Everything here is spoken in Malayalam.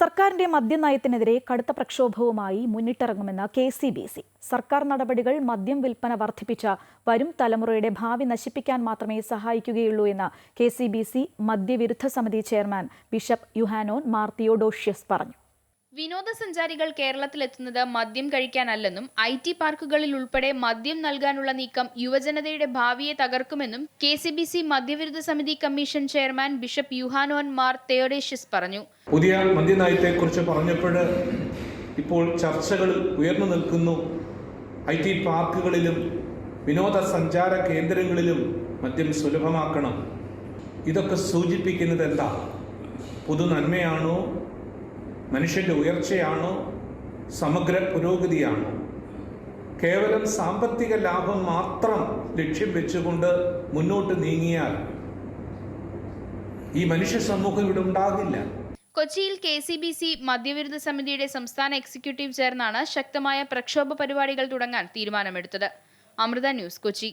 സർക്കാരിന്റെ മദ്യനയത്തിനെതിരെ കടുത്ത പ്രക്ഷോഭവുമായി മുന്നിട്ടിറങ്ങുമെന്ന് കെ സി ബി സി. സർക്കാർ നടപടികൾ മദ്യം വിൽപ്പന വർദ്ധിപ്പിച്ച വരും തലമുറയുടെ ഭാവി നശിപ്പിക്കാൻ മാത്രമേ സഹായിക്കുകയുള്ളൂ എന്ന് കെ സി ബി സി മദ്യവിരുദ്ധ സമിതി ചെയർമാൻ ബിഷപ്പ് യുഹാനോൻ മാർത്തിയോഡോഷ്യസ് പറഞ്ഞു. വിനോദസഞ്ചാരികൾ കേരളത്തിലെത്തുന്നത് മദ്യം കഴിക്കാനല്ലെന്നും ഐ ടി പാർക്കുകളിൽ ഉൾപ്പെടെ മദ്യം നൽകാനുള്ള നീക്കം യുവജനതയുടെ ഭാവിയെ തകർക്കുമെന്നും കെ സി ബി സി മദ്യവിരുദ്ധ സമിതി commission chairman bishop Yuhanon Mar Theodosius പറഞ്ഞു. പുതിയ മദ്യനയത്തെക്കുറിച്ച് പറഞ്ഞപ്പോൾ ഇപ്പോൾ ചർച്ചകൾ ഉയർന്നു നിൽക്കുന്നു. ഐ ടി പാർക്കുകളിലും വിനോദസഞ്ചാര കേന്ദ്രങ്ങളിലും മദ്യം സുലഭമാക്കണം. ഇതൊക്കെ സൂചിപ്പിക്കുന്നത് എന്താ? പുതു നന്മയാണോ? മനുഷ്യന്റെ ഉയർച്ചയാണോ? സമഗ്ര പുരോഗതിയാണോ? കേവലം സാമ്പത്തിക ലാഭം മാത്രം ലക്ഷ്യം വെച്ചുകൊണ്ട് മുന്നോട്ട് നീങ്ങിയാൽ ഈ മനുഷ്യ സമൂഹം ഇവിടെ ഉണ്ടാകില്ല. കൊച്ചിയിൽ കെ സി ബി സി മദ്യവിരുദ്ധ സമിതിയുടെ സംസ്ഥാന എക്സിക്യൂട്ടീവ് ചേർന്നാണ് ശക്തമായ പ്രക്ഷോഭ പരിപാടികൾ തുടങ്ങാൻ തീരുമാനമെടുത്തത്. അമൃത ന്യൂസ് കൊച്ചി.